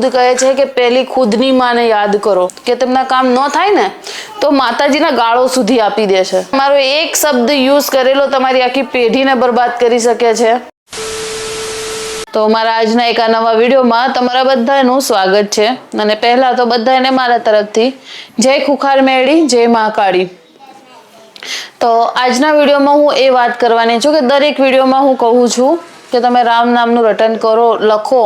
ખુદ કહે છે કે પહેલી ખુદની માને યાદ કરો, કે તેમના કામ ન થાય ને, તો માતાજીના ગાળો સુધી આપી દે છે. મારો એક શબ્દ યુઝ કરેલો તમારી આખી પેઢીને બરબાદ કરી શકે છે. તો મારા આજના એક આ નવા વિડીયોમાં તમારા બધાનું સ્વાગત છે. અને પહેલા તો બધાને મારા તરફથી જય ખુખાર મેળી, જય મહાકાળી તો આજના વિડીયોમાં હું એ વાત કરવાની છું કે દરેક વિડીયોમાં હું કહું છું કે તમે રામ નામનું રટન કરો, લખો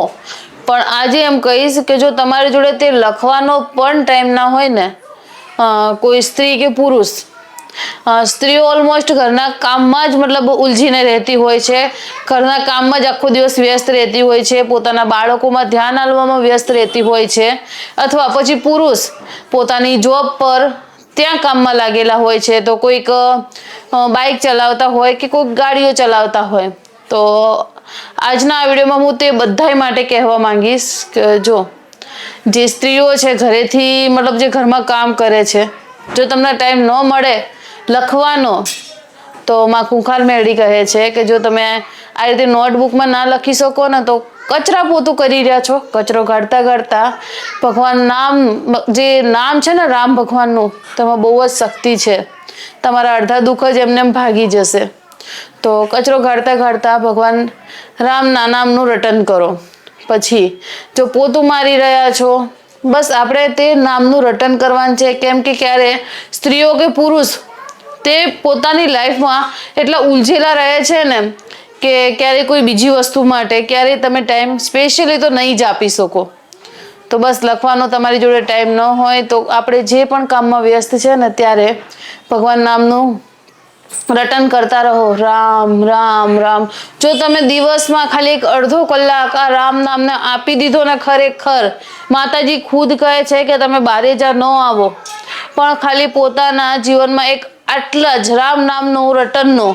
પણ આજે એમ કહીશ કે જો તમારી જોડે તે લખવાનો પણ ટાઈમ ના હોય ને કોઈ સ્ત્રી કે પુરુષ સ્ત્રીઓ ઓલમોસ્ટ ઘરના કામમાં જ મતલબ ઉલઝીને રહેતી હોય છે, ઘરના કામમાં જ આખો દિવસ વ્યસ્ત રહેતી હોય છે, પોતાના બાળકોમાં ધ્યાન આપવામાં વ્યસ્ત રહેતી હોય છે, અથવા પછી પુરુષ પોતાની જોબ પર ત્યાં કામમાં લાગેલા હોય છે, તો કોઈક બાઇક ચલાવતા હોય કે કોઈક ગાડીઓ ચલાવતા હોય. તો આજના આ વિડીયોમાં હું તે બધાય માટે કહેવા માંગીશ કે જો, જે સ્ત્રીઓ છે ઘરેથી, મતલબ જે ઘરમાં કામ કરે છે, જો તમને ટાઈમ ન મળે લખવાનો, તો માં કુંખાર મેળી કહે છે કે જો તમે આ રીતે નોટબુકમાં ના લખી શકો ને તો કચરા પોતું કરી રહ્યા છો. કચરો કાઢતા કાઢતા ભગવાન નામ, જે નામ છે ને રામ ભગવાનનું, તેમાં બહુ જ શક્તિ છે. તમારા અડધા દુઃખ જ એમને એમ ભાગી જશે. તો કચરો ઘાડતા ઘાડતા ભગવાન રામના નામનું રટન કરો. પછી, જો પોતું મારી રહ્યા છો, બસ આપણે તે નામનું રટન કરવાનું છે. કેમ કે ક્યારે સ્ત્રીઓ કે પુરુષ તે પોતાની લાઈફમાં એટલા ઉલઝેલા રહે છે ને કે ક્યારે કોઈ બીજી વસ્તુ માટે ક્યારેય તમે ટાઈમ સ્પેશિયલી તો નહીં જ આપી શકો. તો બસ લખવાનો તમારી જોડે ટાઈમ ન હોય તો આપણે જે પણ કામમાં વ્યસ્ત છે ને, ત્યારે ભગવાન નામનું રટન કરતા રહો. રામ રામ રામ. જો તમે દિવસમાં ખાલી એક અડધો કલાક આ રામ નામને આપી દીધો ને ખરેખર, માતાજી ખુદ કહે છે કે તમે બારે જા ન આવો, પણ ખાલી પોતાના જીવનમાં એક આટલા જ રામ નામનો રટનનો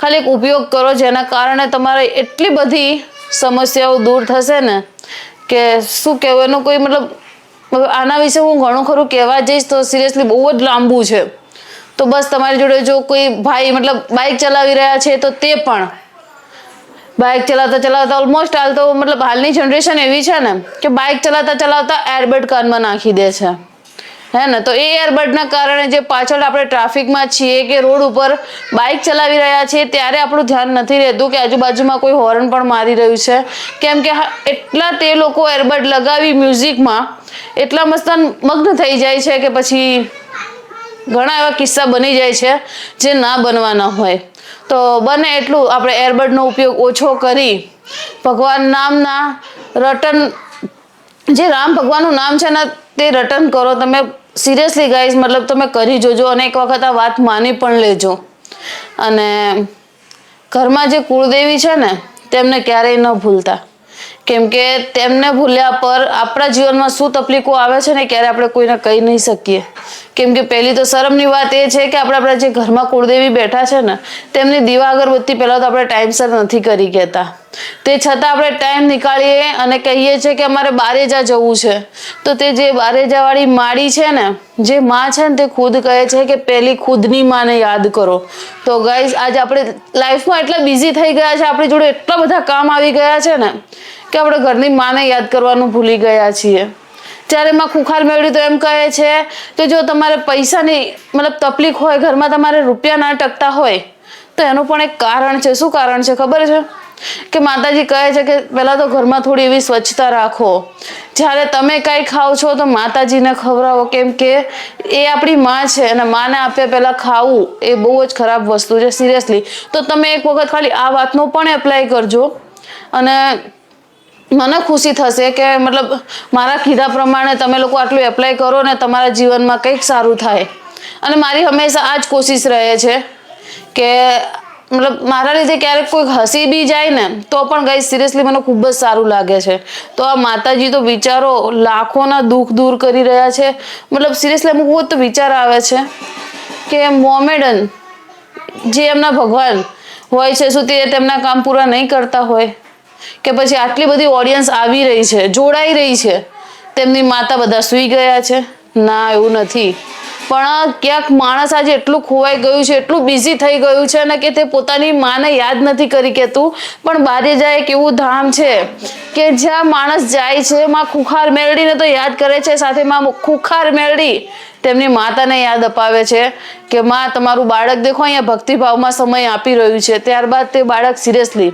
ખાલી એક ઉપયોગ કરો, જેના કારણે તમારે એટલી બધી સમસ્યાઓ દૂર થશે ને, કે શું કહેવું એનું કોઈ મતલબ, આના વિશે હું ઘણું ખરું કહેવા જઈશ તો સિરિયસલી બહુ જ લાંબુ છે. તો બસ તમારી જોડે જો કોઈ ભાઈ મતલબ બાઇક ચલાવી રહ્યા છે તો તે પણ બાઇક ચલાવતા ચલાવતા ઓલમોસ્ટ હાલ તો મતલબ હાલની જનરેશન એવી છે ને કે બાઇક ચલાવતા ચલાવતા એરબર્ડ કાનમાં નાખી દે છે. હે ને? તો એ એરબડના કારણે જે પાછળ આપણે ટ્રાફિકમાં છીએ કે રોડ ઉપર બાઇક ચલાવી રહ્યા છીએ ત્યારે આપણું ધ્યાન નથી રહેતું કે આજુબાજુમાં કોઈ હોર્ન પણ મારી રહ્યું છે. કેમ કે એટલા તે લોકો એરબડ લગાવી મ્યુઝિકમાં એટલા મસ્ત મગ્ન થઈ જાય છે કે પછી ઘણા એવા કિસ્સા બની જાય છે જે ના બનવાના હોય. તો બને એટલું આપણે એરબડનો ઉપયોગ ઓછો કરી ભગવાન નામના રટન, જે રામ ભગવાનનું નામ છે ને તે રટન કરો. તમે સિરિયસલી ગાઈઝ મતલબ તમે કરી જોજો અને એક વખત આ વાત માની પણ લેજો. અને ઘરમાં જે કુળદેવી છે ને, તેમને ક્યારેય ન ભૂલતા. કેમ કે તેમને ભૂલ્યા પર આપણા જીવનમાં શું તકલીફો આવે છે ને ક્યારે આપણે કોઈને કહી નહીં શકીએ. કેમ કે પહેલી તો શરમની વાત એ છે કે આપણે આપણા જે ઘરમાં કુળદેવી બેઠા છે ને, તેમની દીવા અગરબત્તી પહેલાં તો આપણે ટાઈમસર નથી કરી કહેતા. તે છતાં આપણે ટાઈમ નીકાળીએ અને કહીએ છીએ કે અમારે બારેજા જવું છે. તો તે જે બારેજાવાળી માળી છે ને, જે માં છે ને તે ખુદ કહે છે કે પહેલી ખુદની માને યાદ કરો. તો ગાઈઝ આજે આપણે લાઈફમાં એટલા બિઝી થઈ ગયા છે, આપણી જોડે એટલા બધા કામ આવી ગયા છે ને કે આપણે ઘરની માને યાદ કરવાનું ભૂલી ગયા છીએ. જ્યારે માં ખુખાર મેળવી તો એમ કહે છે કે જો તમારે પૈસાની મતલબ તકલીફ હોય, ઘરમાં તમારે રૂપિયા ના ટકતા હોય, તો એનું પણ એક કારણ છે. શું કારણ છે ખબર છે? કે માતાજી કહે છે કે પહેલાં તો ઘરમાં થોડી એવી સ્વચ્છતા રાખો. જ્યારે તમે કાંઈ ખાઓ છો તો માતાજીને ખવડાવો. કેમ કે એ આપણી માં છે અને માને આપ્યા પહેલાં ખાવું એ બહુ જ ખરાબ વસ્તુ છે, સિરિયસલી. તો તમે એક વખત ખાલી આ વાતનો પણ એપ્લાય કરજો અને મને ખુશી થશે કે મતલબ મારા કીધા પ્રમાણે તમે લોકો આટલું એપ્લાય કરો ને તમારા જીવનમાં કંઈક સારું થાય. અને મારી હંમેશા આ જ કોશિશ રહે છે કે મતલબ મારા લીધે ક્યારેક કોઈ હસી બી જાય ને તો પણ ગઈ સિરિયસલી મને ખૂબ જ સારું લાગે છે. તો આ માતાજી તો વિચારો લાખોના દુઃખ દૂર કરી રહ્યા છે. મતલબ સિરિયસલી અમુક તો વિચાર આવે છે કે મોમેડન જે એમના ભગવાન હોય છે, શું તે તેમના કામ પૂરા નહીં કરતા હોય? કે પછી આટલી બધી ઓડિયન્સ આવી રહી છે, જોડાઈ રહી છે, તેમની માતા બધા સૂઈ ગયા છે? ના, એવું નથી. પણ ક્યાંક માણસ આજે એટલું ખોવાઈ ગયું છે, એટલું બિઝી થઈ ગયું છે ને કે તે પોતાની માને યાદ નથી કરી કેતું પણ બારે જાય એક એવું ધામ છે કે જ્યાં માણસ જાય છે, માં ખુખાર મેળડીને તો યાદ કરે છે, સાથે માં ખુખાર મેળડી તેમની માતાને યાદ અપાવે છે કે, માં, તમારું બાળક દેખો, અહીંયા ભક્તિભાવમાં સમય આપી રહ્યું છે. ત્યારબાદ તે બાળક સિરિયસલી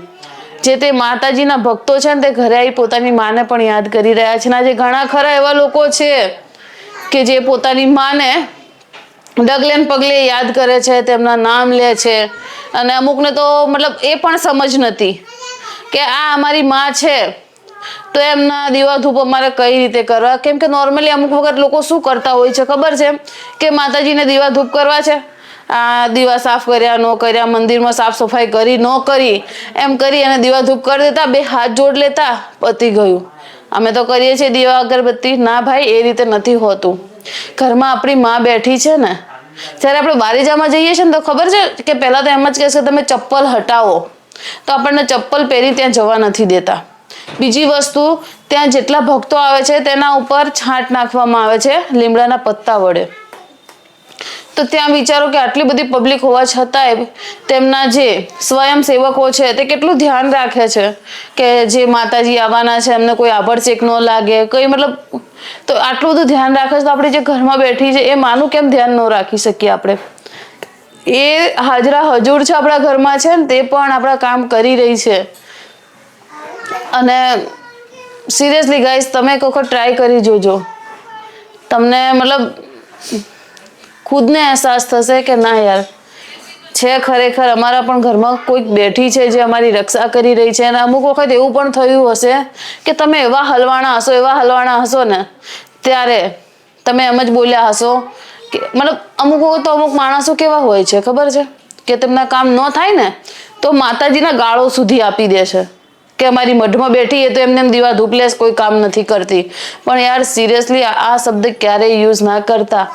જે તે માતાજીના ભક્તો છે ને તે ઘરે આવી પોતાની માને પણ યાદ કરી રહ્યા છે. અને આજે ઘણા ખરા એવા લોકો છે કે જે પોતાની માને ડગલે પગલે યાદ કરે છે, તેમના નામ લે છે અને અમુકને તો મતલબ એ પણ સમજ નથી કે આ અમારી માં છે તો એમના દીવા ધૂપ અમારે કઈ રીતે કરવા? કેમ કે નોર્મલી અમુક વખત લોકો શું કરતા હોય છે ખબર છે કે માતાજીને દીવા ધૂપ કરવા છે. આ દીવા સાફ કર્યા, ન કર્યા, મંદિરમાં સાફ સફાઈ કરી, ન કરી, એમ કરી અને દીવા ધૂપ કરી દેતા, બે હાથ જોડ લેતા, પતી ગયું. અમે તો કરીએ છીએ દીવા અગરબત્તી. ના ભાઈ, એ રીતે નથી હોતું. ઘરમાં આપણી માં બેઠી છે ને, જ્યારે આપણે બારીજામાં જઈએ છીએ ને, તો ખબર છે કે પહેલાં તો એમ જ કહેશે કે તમે ચપ્પલ હટાવો. તો આપણને ચપ્પલ પહેરી ત્યાં જવા નથી દેતા. બીજી વસ્તુ, ત્યાં જેટલા ભક્તો આવે છે, તેના ઉપર છાંટ નાખવામાં આવે છે, લીમડાના પત્તા વડે. તો ત્યાં વિચારો કે આટલી બધી પબ્લિક હોવા છતાંય તેમના જે સ્વયંસેવકો છે તે કેટલું ધ્યાન રાખે છે કે જે માતાજી આવવાના છે, એમને કોઈ આભડચેક ન લાગે, કંઈ મતલબ તો આટલું બધું ધ્યાન રાખે છે તો આપણે જે ઘરમાં બેઠી છે, એ માનું કેમ ધ્યાન ન રાખી શકીએ આપણે? એ હાજરા હજુર છે આપણા ઘરમાં છે ને, તે પણ આપણા કામ કરી રહી છે. અને સિરિયસલી ગાઈઝ તમે એક વખત ટ્રાય કરી જોજો. તમને મતલબ ખુદને અહેસાસ થશે કે ના યાર, છે ખરેખર, અમારા પણ ઘરમાં કોઈક બેઠી છે જે અમારી રક્ષા કરી રહી છે અને અમુક વખત એવું પણ થયું હશે કે તમે એવા હલવાણા હશો, એવા હલવાણા હશો ને, ત્યારે તમે એમ જ બોલ્યા હશો કે, મતલબ અમુક વખત તો અમુક માણસો કેવા હોય છે, ખબર છે? કે તેમના કામ ન થાય ને, તો માતાજીના ગાળો સુધી આપી દે છે. કે અમારી મઢમાં બેઠી એ તો એમને એમ દીવા ધૂપલેસ કોઈ કામ નથી કરતી. પણ યાર સિરિયસલી આ શબ્દ ક્યારેય યુઝ ના કરતા.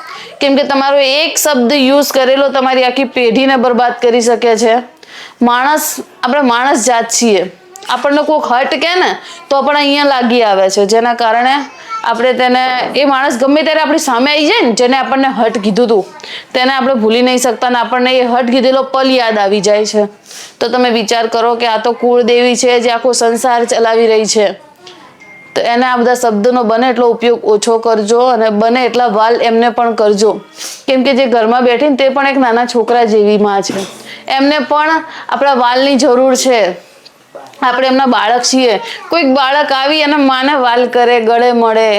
કેમ કે તમારો એક શબ્દ યુઝ કરેલો તમારી આખી પેઢીને બરબાદ કરી શકે છે. માણસ આપણે માણસ જાત છીએ. આપણને કોઈક હટ કે ને, તો પણ અહીંયા લાગી આવે છે. જેના કારણે આપણે તેને, એ માણસ ગમે ત્યારે આપણી સામે આવી જાય ને, જેને આપણને હટ કીધું હતું તેને આપણે ભૂલી નહીં શકતા ને આપણને એ હટ કીધેલો પલ યાદ આવી જાય છે. તો તમે વિચાર કરો કે આ તો કુળદેવી છે જે આખો સંસાર ચલાવી રહી છે. તો એને આ બધા શબ્દનો બને એટલો ઉપયોગ ઓછો કરજો અને બને એટલા વાલ એમને પણ કરજો. કેમ કે જે ઘરમાં બેઠીને તે પણ એક નાના છોકરા જેવી માં છે. એમને પણ આપણા વાલની જરૂર છે. આપણે એમના બાળક છીએ. કોઈક બાળક આવી અને માને વાલ કરે, ગળે મળે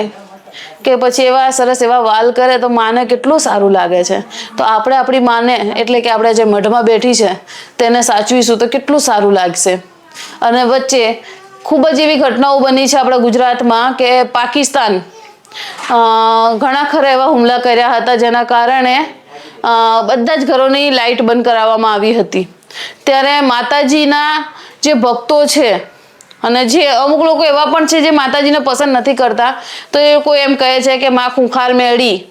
કે પછી એવા સરસ એવા વાલ કરે તો માને કેટલું સારું લાગે છે. તો આપણે આપણી માને, એટલે કે આપણે જે મઢમાં બેઠી છે, તેને સાચવીશું તો કેટલું સારું લાગશે. અને વચ્ચે ખૂબ જ એવી ઘટનાઓ બની છે આપણા ગુજરાતમાં કે પાકિસ્તાન ઘણા ખરા એવા હુમલા કર્યા હતા જેના કારણે બધા જ ઘરોની લાઇટ બંધ કરાવવામાં આવી હતી. ત્યારે માતાજીના જે ભક્તો છે અને જે અમુક લોકો એવા પણ છે જે માતાજીને પસંદ નથી કરતા, તો એ લોકો એમ કહે છે કે માં ખૂંખાર મેળી,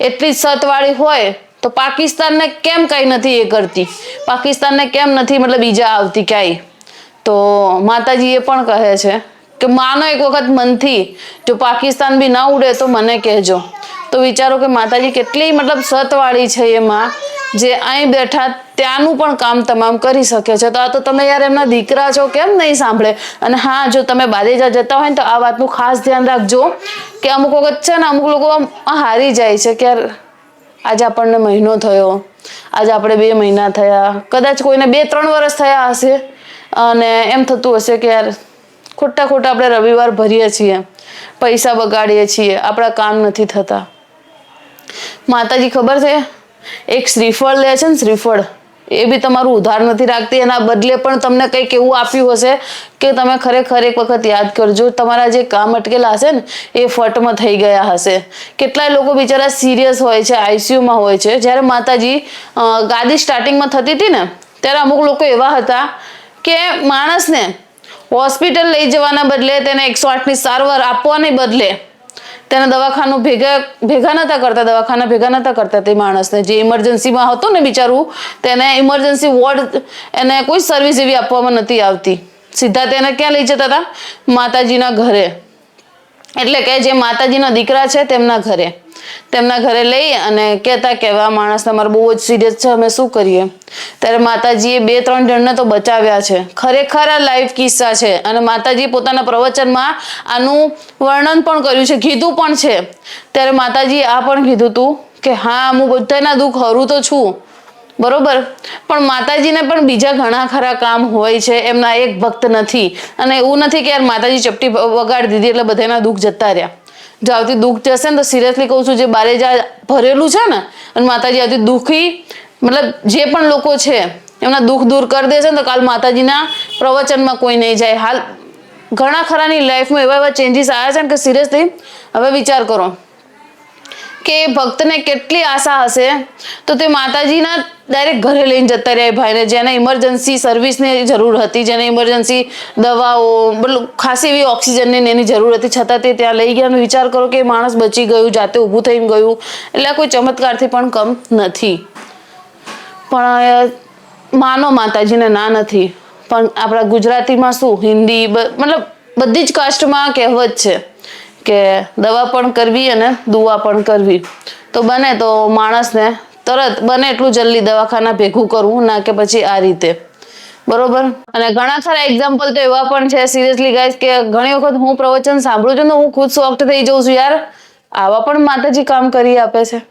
એટલી સતવાળી હોય તો પાકિસ્તાનને કેમ કાંઈ નથી એ કરતી? પાકિસ્તાનને કેમ નથી મતલબ ઈજા આવતી ક્યાંય? તો માતાજી એ પણ કહે છે કે માનો એક વખત મનથી, જો પાકિસ્તાન બી ના ઉડે તો મને કહેજો. તો વિચારો કે માતાજી કેટલી મતલબ સતવાળી છે એમાં, જે અહીં બેઠા ત્યાંનું પણ કામ તમામ કરી શકે છે. તો આ તો તમે યાર એમના દીકરા છો, કેમ નહીં સાંભળે? અને હા, જો તમે બારેજા જતા હોય ને તો આ વાતનું ખાસ ધ્યાન રાખજો કે અમુક વખત છે ને અમુક લોકો હારી જાય છે કે યાર, આજે આપણને મહિનો થયો, આજે આપણે બે મહિના થયા, કદાચ કોઈને બે ત્રણ વર્ષ થયા હશે અને એમ થતું હશે કે યાર, ખોટા ખોટા આપણે રવિવાર ભરીએ છીએ, પૈસા બગાડીએ છીએ, આપણા કામ નથી થતા. માતાજી ખબર છે? એક શ્રીફળ લે છે ને શ્રીફળ, એ બી તમારું ઉધાર નથી રાખતી, એના બદલે પણ તમને કંઈક એવું આપ્યું હશે કે તમે ખરેખર એક વખત યાદ કરજો, તમારા જે કામ અટકેલા હશે ને, એ ફટમાં થઈ ગયા હશે. કેટલાય લોકો બિચારા સિરિયસ હોય છે આઈસીયુમાં હોય છે. જ્યારે માતાજી ગાદી સ્ટાર્ટિંગમાં થતી હતી ને, ત્યારે અમુક લોકો એવા હતા કે માણસને હોસ્પિટલ લઈ જવાના બદલે તેને એકસો આઠની સારવાર આપવાને બદલે તેને દવાખાનું ભેગા ભેગા નતા કરતા, દવાખાના ભેગા નતા કરતા તે માણસને. જે ઇમરજન્સીમાં હતો ને બિચારું, તેને ઇમરજન્સી વોર્ડ એને કોઈ સર્વિસ એવી આપવામાં નથી આવતી. સીધા તેને ક્યાં લઈ જતા હતા માતાજીના ઘરે. એટલે કે જે માતાજીના દીકરા છે તેમના ઘરે. તેમના ઘરે લઈ અને કહેતા કે આ માણસ, તમારે બહુ જ સિરિયસ છે. અમે શું કરીએ? ત્યારે માતાજીએ બે, ત્રણ જણને તો બચાવ્યા છે. ખરેખર આ લાઈવ કિસ્સા છે અને માતાજી પોતાના પ્રવચનમાં આનું વર્ણન પણ કર્યું છે, કીધું પણ છે. ત્યારે માતાજીએ આ પણ કીધું હતું કે, હા, હું બધાના દુઃખ હરું તો છું. બરોબર? પણ માતાજીને પણ બીજા ઘણા ખરા કામ હોય છે, એમના એક ભક્ત નથી. અને એવું નથી કે યાર માતાજી ચપટી વગાડી દીધી એટલે બધાના દુઃખ જતા રહ્યા. જો આવતી દુઃખ જશે ને, તો સિરિયસલી કહું છું, જે બારે જ્યાં ભરેલું છે ને, અને માતાજી આવતી દુઃખી, મતલબ જે પણ લોકો છે, એમના દુઃખ દૂર કરી દેશે ને, તો કાલ માતાજીના પ્રવચનમાં કોઈ નહીં જાય. હાલ ઘણા ખરાની લાઈફમાં એવા એવા ચેન્જીસ આવ્યા છે ને કે સિરિયસલી હવે વિચાર કરો. કે ભક્તને કેટલી આશા હશે? તો તે માતાજીના ડાયરેક્ટ ઘરે લઈને જતા રહ્યા ભાઈને. જેને ઇમરજન્સી સર્વિસની જરૂર હતી, જેને ઇમરજન્સી દવાઓ, મતલબ ખાસી એવી ઓક્સિજનની એની જરૂર હતી. છતાં તે ત્યાં લઈ ગયાનો વિચાર કરો કે માણસ બચી ગયું, જાતે ઊભું થઈને ગયું. એટલે કોઈ ચમત્કારથી પણ કમ નથી. પણ માનો માતાજીને ના નથી. પણ આપણા ગુજરાતીમાં શું? હિન્દી મતલબ બધી જ કાસ્ટમાં કહેવત છે. કે દવા પણ કરવી અને દુવા પણ કરવી. તો બને તો માણસને તરત બને એટલું જલ્દી દવાખાના ભેગું કરવું, ના કે પછી આ રીતે. બરોબર? અને ઘણા ખરા એક્ઝામ્પલ તો એવા પણ છે સિરિયસલી ગાઈઝ કે ઘણી વખત હું પ્રવચન સાંભળું છું ને હું ખુદ સોફ્ટ થઈ જઉં છું યાર. આવા પણ માતાજી કામ કરી આપે છે.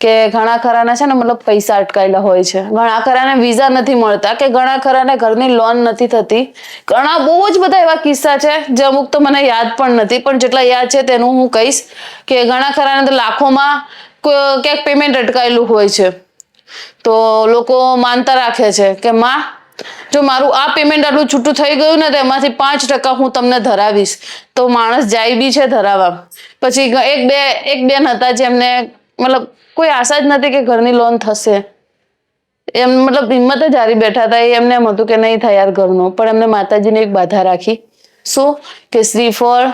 કે ઘણા ખરાને છે ને મતલબ પૈસા અટકાયેલા હોય છે. ઘણા ખરાને વિઝા નથી મળતા કે ઘણા ખરાને ઘરની લોન નથી થતી. ઘણા બહુ જ બધા એવા કિસ્સા છે જે અમુક તો મને યાદ પણ નથી, પણ જેટલા યાદ છે તેનું હું કહીશ કે ઘણા ખરાને તો લાખોમાં ક્યાંક પેમેન્ટ અટકાયેલું હોય છે. તો લોકો માનતા રાખે છે કે માં, જો મારું આ પેમેન્ટ આટલું છૂટું થઈ ગયું ને તો એમાંથી પાંચ ટકા હું તમને ધરાવીશ. તો માણસ જાય બી છે ધરાવવા. પછી એક બે, એક બેન હતા જેમને મતલબ કોઈ આશા જ નથી કે ઘરની લોન થશે. એમ મતલબ હિંમત જ હારી બેઠા હતા એમને એમ હતું કે નહીં થાય યાર ઘરનું, પણ એમને માતાજીને એક બાધા રાખી. શું? કે શ્રીફળ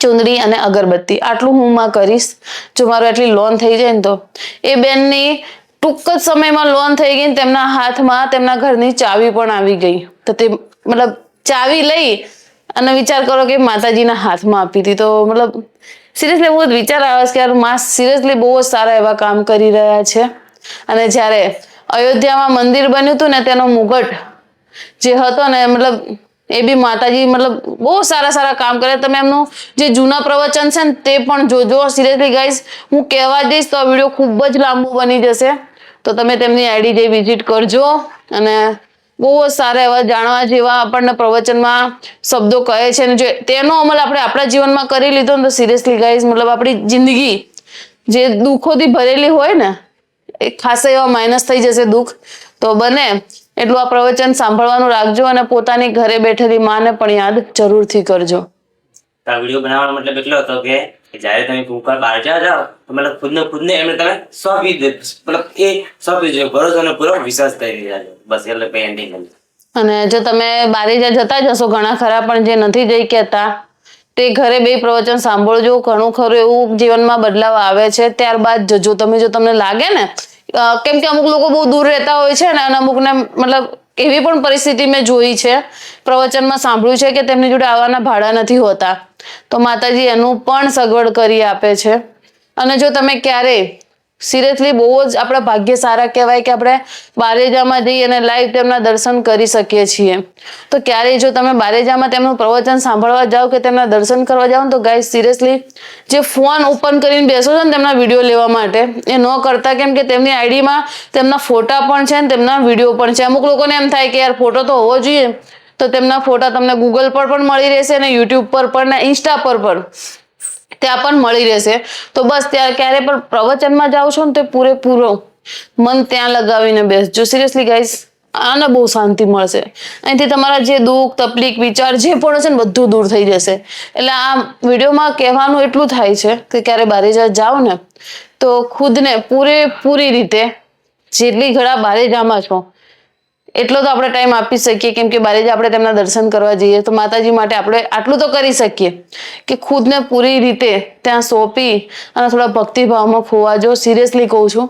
ચુંદડી અને અગરબત્તી. આટલું હું માં કરીશ. જો મારું આટલી લોન થઈ જાય ને તો. એ બેનની ટૂંક જ સમયમાં લોન થઈ ગઈ તેમના હાથમાં તેમના ઘરની ચાવી પણ આવી ગઈ. તો તે મતલબ ચાવી લઈ અને વિચાર કરો કે માતાજીના હાથમાં આપી હતી. તો મતલબ સિરિયસલી બહુ જ વિચાર આવે છે કે માં સિરિયસલી બહુ જ સારા એવા કામ કરી રહ્યા છે. અને જ્યારે અયોધ્યામાં મંદિર બન્યું હતું ને તેનો મુગટ જે હતો ને, મતલબ એ બી માતાજી મતલબ બહુ સારા સારા કામ કરે. તમે એમનું જે જૂના પ્રવચન છે ને તે પણ જોજો. સિરિયસલી ગાઈસ હું કહેવા જઈશ તો આ વીડિયો ખૂબ જ લાંબો બની જશે. તો તમે તેમની આઈડી જઈ વિઝિટ કરજો અને બહુ જ સારા એવા જાણવા જેવા આપણને પ્રવચનમાં શબ્દો કહે છે અને જો તેનો અમલ આપણે આપણા જીવનમાં કરી લીધો ને તો સિરિયસલી ગાઈઝ મતલબ આપણી જિંદગી જે દુઃખોથી ભરેલી હોય ને, એ ખાસા એવા માઇનસ થઈ જશે દુઃખ. તો બને એટલું આ પ્રવચન સાંભળવાનું રાખજો અને પોતાની ઘરે બેઠેલી માને પણ યાદ જરૂરથી કરજો. આ વીડિયો બનાવવાનો મતલબ એટલો હતો કે જ્યારે તમે કુકર બહાર જ્યાં જાઓ, તો મતલબ ખુદને ખુદને એમને તમે સોંપી દે મતલબ એ સોંપી દો, ભરોસો અને પૂરો વિશ્વાસ કરી દેજો બસ એટલે એન્ડિંગ અને જો તમે બારે જ્યાં જતા જશો ઘણા ખરા પણ જે નથી જઈ કહેતા, તે ઘરે બે પ્રવચન સાંભળજો. ઘણું ખરું એવું જીવનમાં બદલાવ આવે છે. ત્યારબાદ જજો તમે જો તમને લાગે ને કેમ કે અમુક લોકો બહુ દૂર રહેતા હોય છે ને, અને અમુકને મતલબ એવી પણ પરિસ્થિતિ મેં જોઈ છે, પ્રવચનમાં સાંભળ્યું છે કે તેમની જોડે આવવાના ભાડા નથી હોતા. તો માતાજી એનું પણ સગવડ કરી આપે છે. અને જો તમે ક્યારે સિરિયસલી બહુ જ આપણા ભાગ્ય સારા કહેવાય કે આપણે બારેજામાં જઈ અને લાઈવ તેમના દર્શન કરી શકીએ છીએ. તો ક્યારેય જો તમે બારેજામાં તેમનું પ્રવચન સાંભળવા જાઓ કે તેમના દર્શન કરવા જાઓ તો ગાય સિરિયસલી જે ફોન ઓપન કરીને બેસો છો ને તેમના વીડિયો લેવા માટે, એ ન કરતા કેમ કે તેમની આઈડીમાં તેમના ફોટા પણ છે ને તેમના વીડિયો પણ છે. અમુક લોકોને એમ થાય કે યાર ફોટો તો હોવો જોઈએ તો તેમના ફોટા તમને ગૂગલ પર પણ મળી રહેશે અને યુટ્યુબ પર પણ ને ઇન્સ્ટા પર પણ ત્યાં પણ મળી રહેશે. તો બસ ત્યાં ક્યારે પણ પ્રવચનમાં જાઓ છો ને તે પૂરેપૂરો મન ત્યાં લગાવીને બેસજો. સિરિયસલી ગાઈસ આને બહુ શાંતિ મળશે. અહીંથી તમારા જે દુઃખ, તકલીફ, વિચાર જે પણ હશે ને બધું દૂર થઈ જશે. એટલે આ વિડીયોમાં કહેવાનું એટલું થાય છે કે ક્યારે બારે જાઓ ને, તો ખુદને પૂરેપૂરી રીતે જેટલી ઘડા બારે જામાં છો એટલો તો આપણે ટાઈમ આપી શકીએ. કેમ કે બારે જ આપણે તેમના દર્શન કરવા જઈએ, તો માતાજી માટે આપણે આટલું તો કરી શકીએ કે ખુદને પૂરી રીતે ત્યાં સોંપી અને થોડા ભક્તિભાવમાં ખોવા જો. સિરિયસલી કહું છું,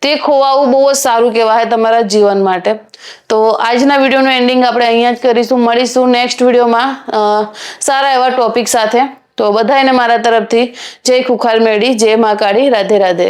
તે ખોવાવું બહુ જ સારું કહેવાય તમારા જીવન માટે. તો આજના વિડીયોનું એન્ડિંગ આપણે અહીંયા જ કરીશું. મળીશું નેક્સ્ટ વિડીયોમાં સારા એવા ટોપિક સાથે. તો બધાને મારા તરફથી જય ખુખાર મેળી, જય મા કાળી, રાધે રાધે.